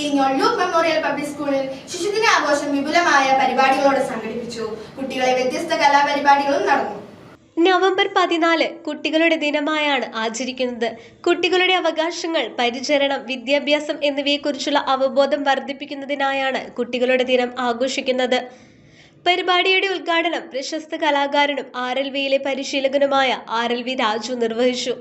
Iringole Luke memorial public സ്കൂളിൽ ശിശുദിന ആഘോഷം വിപുലമായ പരിപാടികളോടെ സംഘടിപ്പിച്ചു. കുട്ടികളെ വ്യത്യസ്ത കലാപരിപാടികളും നടന്നു. നവംബർ പതിനാല് കുട്ടികളുടെ ദിനമായാണ് ആചരിക്കുന്നത്. കുട്ടികളുടെ അവകാശങ്ങൾ പരിചരണം വിദ്യാഭ്യാസം എന്നിവയെക്കുറിച്ചുള്ള അവബോധം വർദ്ധിപ്പിക്കുന്നതിനായാണ് കുട്ടികളുടെ ദിനം ആഘോഷിക്കുന്നത്. പരിപാടിയുടെ ഉദ്ഘാടനം പ്രശസ്ത കലാകാരനും ആർ എൽ വിയിലെ പരിശീലകനുമായ ആർ എൽ വി രാജു നിർവഹിച്ചു.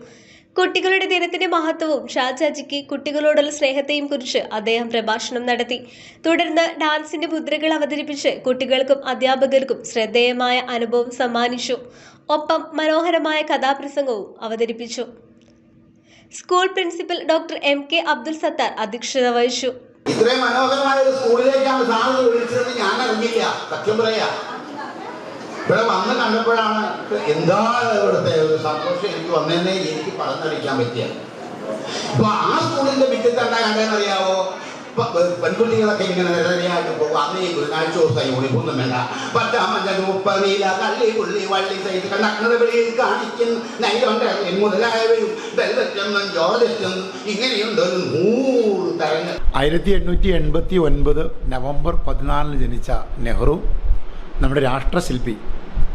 കുട്ടികളുടെ ദിനത്തിന്റെ മഹത്വവും ഷാജാജിക്ക് കുട്ടികളോടുള്ള സ്നേഹത്തെയും കുറിച്ച് അദ്ദേഹം പ്രഭാഷണം നടത്തി. തുടർന്ന് ഡാൻസിന്റെ മുദ്രകൾ അവതരിപ്പിച്ച് കുട്ടികൾക്കും അധ്യാപകർക്കും ശ്രദ്ധേയമായ അനുഭവം സമ്മാനിച്ചു. ഒപ്പം മനോഹരമായ കഥാപ്രസംഗവും അവതരിപ്പിച്ചു. School principal doctor M K Abdul Sathar അധ്യക്ഷത വഹിച്ചു. ഇത്രയും മനോഹരമായ സ്കൂളിലേക്കാണ് സാധനം ഞാൻ അറിഞ്ഞില്ല സത്യം പറയാ. ഇവിടെ വന്ന് കണ്ടപ്പോഴാണ് എന്താ ഇവിടുത്തെ ഒരു സന്തോഷം എനിക്ക് വന്നതെന്നേ എനിക്ക് പറഞ്ഞറിയിക്കാൻ പറ്റിയ? അപ്പൊ ആ സ്കൂളിന്റെ മിറ്റത്ത് എന്താ കണ്ടെന്നറിയാവോ പെൺകുട്ടികളൊക്കെ ഇങ്ങനെ നിരനിരയായിട്ട് പോകും. അന്ന് ഈ ബുധനാഴ്ച ദിവസം യൂണിഫോം വേണ്ട. ഉപ്പ നീല കള്ളി പുള്ളി വള്ളി സൈഡ് കണ്ടക്ടറുടെ വെളിയിൽ കാണിക്കും. നൈലോണ്ട മുതലായവയും വെൽവെറ്റെന്നും ജോലറ്റെന്നും ഇങ്ങനെയുണ്ട് ഒരു നൂറ് തരങ്ങൾ. ആയിരത്തി എണ്ണൂറ്റി എൺപത്തി ഒൻപത് നവംബർ പതിനാലിന് ജനിച്ച നെഹ്റു നമ്മുടെ രാഷ്ട്രശില്പി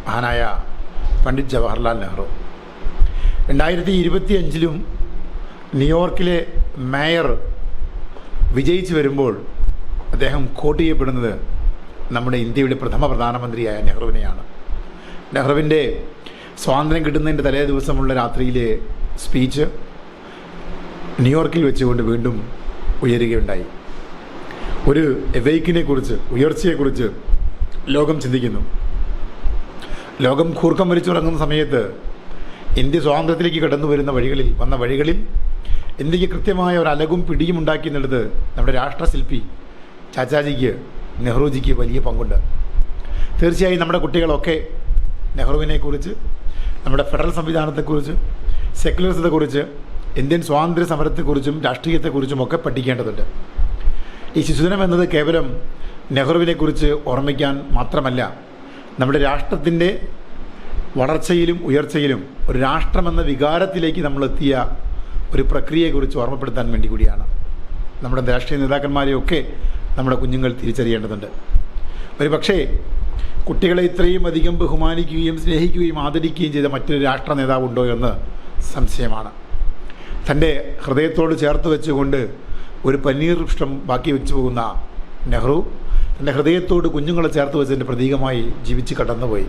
മഹാനായ പണ്ഡിറ്റ് ജവഹർലാൽ നെഹ്റു. രണ്ടായിരത്തി ഇരുപത്തി അഞ്ചിലും ന്യൂയോർക്കിലെ മേയർ വിജയിച്ചു വരുമ്പോൾ അദ്ദേഹം കോട്ട് ചെയ്യപ്പെടുന്നത് നമ്മുടെ ഇന്ത്യയുടെ പ്രഥമ പ്രധാനമന്ത്രിയായ നെഹ്റുവിനെയാണ്. നെഹ്റുവിന്റെ സ്വാതന്ത്ര്യം കിട്ടുന്നതിന്റെ തലേ ദിവസമുള്ള രാത്രിയിലെ സ്പീച്ച് ന്യൂയോർക്കിൽ വെച്ചുകൊണ്ട് വീണ്ടും ഉയരുകയുണ്ടായി. ഒരു എവൈക്കിനെക്കുറിച്ച് ഉയർച്ചയെക്കുറിച്ച് ലോകം ചിന്തിക്കുന്നു. ലോകം കൂർക്കം വലിച്ചുറങ്ങുന്ന സമയത്ത് ഇന്ത്യ സ്വാതന്ത്ര്യത്തിലേക്ക് കടന്നു വരുന്ന വഴികളിൽ വന്ന വഴികളിൽ ഇന്ത്യയ്ക്ക് കൃത്യമായ ഒരു അലകും പിടിയും ഉണ്ടാക്കി എന്നുള്ളത് നമ്മുടെ രാഷ്ട്രശില്പി ചാച്ചാജിക്ക് നെഹ്റുജിക്ക് വലിയ പങ്കുണ്ട്. തീർച്ചയായും നമ്മുടെ കുട്ടികളൊക്കെ നെഹ്റുവിനെക്കുറിച്ച് നമ്മുടെ ഫെഡറൽ സംവിധാനത്തെക്കുറിച്ച് സെക്യുലറിസത്തെക്കുറിച്ച് ഇന്ത്യൻ സ്വാതന്ത്ര്യ സമരത്തെക്കുറിച്ചും രാഷ്ട്രീയത്തെക്കുറിച്ചും ഒക്കെ പഠിക്കേണ്ടതുണ്ട്. ഈ ശിശുദിനം എന്നത് കേവലം നെഹ്റുവിനെക്കുറിച്ച് ഓർമ്മിക്കാൻ മാത്രമല്ല നമ്മുടെ രാഷ്ട്രത്തിന്റെ വളർച്ചയിലും ഉയർച്ചയിലും ഒരു രാഷ്ട്രമെന്ന വികാരത്തിലേക്ക് നമ്മളെത്തിയ ഒരു പ്രക്രിയയെക്കുറിച്ച് ഓർമ്മപ്പെടുത്താൻ വേണ്ടി കൂടിയാണ്. നമ്മുടെ രാഷ്ട്രീയ നേതാക്കന്മാരെയൊക്കെ നമ്മുടെ കുഞ്ഞുങ്ങൾ തിരിച്ചറിയേണ്ടതുണ്ട്. ഒരു പക്ഷേ കുട്ടികളെ ഇത്രയും അധികം ബഹുമാനിക്കുകയും സ്നേഹിക്കുകയും ആദരിക്കുകയും ചെയ്ത മറ്റൊരു രാഷ്ട്ര നേതാവുണ്ടോ എന്ന് സംശയമാണ്. തന്റെ ഹൃദയത്തോട് ചേർത്ത് വെച്ചുകൊണ്ട് ഒരു പനീർ ഇഷ്ടം ബാക്കി വെച്ചു പോകുന്ന നെഹ്റു തന്റെ ഹൃദയത്തോട് കുഞ്ഞുങ്ങളെ ചേർത്ത് വെച്ചതിന്റെ പ്രതീകമായി ജീവിച്ച് കടന്നുപോയി.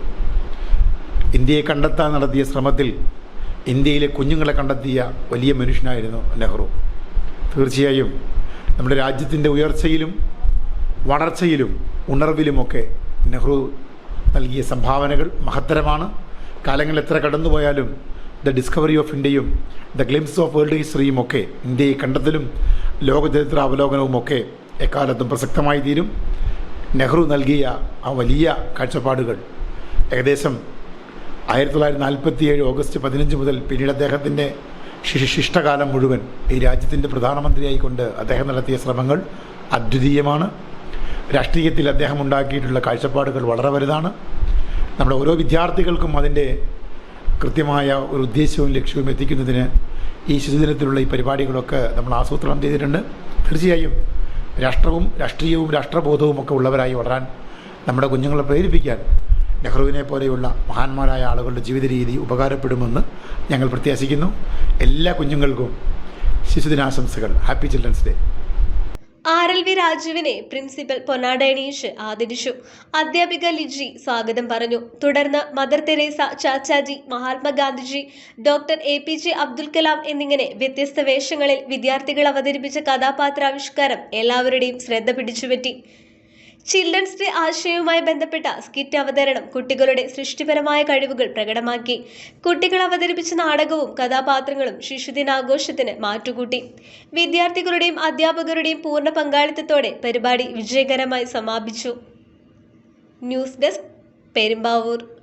ഇന്ത്യയെ കണ്ടെത്താൻ നടത്തിയ ശ്രമത്തിൽ ഇന്ത്യയിലെ കുഞ്ഞുങ്ങളെ കണ്ടെത്തിയ വലിയ മനുഷ്യനായിരുന്നു നെഹ്റു. തീർച്ചയായും നമ്മുടെ രാജ്യത്തിന്റെ ഉയർച്ചയിലും വളർച്ചയിലും ഉണർവിലുമൊക്കെ നെഹ്റു നൽകിയ സംഭാവനകൾ മഹത്തരമാണ്. കാലങ്ങൾ എത്ര കടന്നുപോയാലും ദ ഡിസ്കവറി ഓഫ് ഇന്ത്യയും ദ ഗ്ലിംസ് ഓഫ് വേൾഡ് ഹിസ്റ്ററിയും ഒക്കെ ഇന്ത്യയെ കണ്ടെത്തലും ലോകചരിത്ര അവലോകനവും ഒക്കെ എക്കാലത്തും പ്രസക്തമായി തീരും. നെഹ്റു നൽകിയ ആ വലിയ കാഴ്ചപ്പാടുകൾ ഏകദേശം ആയിരത്തി തൊള്ളായിരത്തി നാൽപ്പത്തി ഏഴ് ഓഗസ്റ്റ് പതിനഞ്ച് മുതൽ പിന്നീട് അദ്ദേഹത്തിന്റെ ശിഷ്ടകാലം മുഴുവൻ ഈ രാജ്യത്തിന്റെ പ്രധാനമന്ത്രിയായിക്കൊണ്ട് അദ്ദേഹം നടത്തിയ ശ്രമങ്ങൾ അദ്വിതീയമാണ്. രാഷ്ട്രീയത്തിൽ അദ്ദേഹം ഉണ്ടാക്കിയിട്ടുള്ള കാഴ്ചപ്പാടുകൾ വളരെ വലുതാണ്. നമ്മുടെ ഓരോ വിദ്യാർത്ഥികൾക്കും അതിന്റെ കൃത്യമായ ഒരു ഉദ്ദേശവും ലക്ഷ്യവും എത്തിക്കുന്നതിന് ഈ ശിശുദിനത്തിലുള്ള ഈ പരിപാടികളൊക്കെ നമ്മൾ ആസൂത്രണം ചെയ്തിട്ടുണ്ട്. തീർച്ചയായും രാഷ്ട്രവും രാഷ്ട്രീയവും രാഷ്ട്രബോധവും ഒക്കെ ഉള്ളവരായി വളരാൻ നമ്മുടെ കുഞ്ഞുങ്ങളെ പ്രേരിപ്പിക്കാൻ നെഹ്റുവിനെ പോലെയുള്ള മഹാന്മാരായ ആളുകളുടെ ജീവിത രീതി ഉപകാരപ്പെടുമെന്ന് ഞങ്ങൾ പ്രത്യാശിക്കുന്നു. എല്ലാ കുഞ്ഞുങ്ങൾക്കും ശിശുദിനാശംസകൾ. Happy children's day R L V രാജുവിനെ principal പൊന്നാട എണീഷ് ആദരിച്ചു. അധ്യാപിക ലിജി സ്വാഗതം പറഞ്ഞു. തുടർന്ന് Mother Teresa Chachaji Mahatma Gandhiji doctor A P J Abdul Kalam എന്നിങ്ങനെ വ്യത്യസ്ത വേഷങ്ങളിൽ വിദ്യാർത്ഥികൾ അവതരിപ്പിച്ച കഥാപാത്രാവിഷ്കാരം എല്ലാവരുടെയും ശ്രദ്ധ പിടിച്ചുപറ്റി. ചിൽഡ്രൻസ് ഡേ ആശയവുമായി ബന്ധപ്പെട്ട സ്കിറ്റ് അവതരണം കുട്ടികളുടെ സൃഷ്ടിപരമായ കഴിവുകൾ പ്രകടമാക്കി. കുട്ടികൾ അവതരിപ്പിച്ച നാടകവും കഥാപാത്രങ്ങളും ശിശുദിനാഘോഷത്തിന് മാറ്റുകൂട്ടി. വിദ്യാർത്ഥികളുടെയും അധ്യാപകരുടെയും പൂർണ പങ്കാളിത്തത്തോടെ പരിപാടി വിജയകരമായി സമാപിച്ചു. News desk Perumbavoor.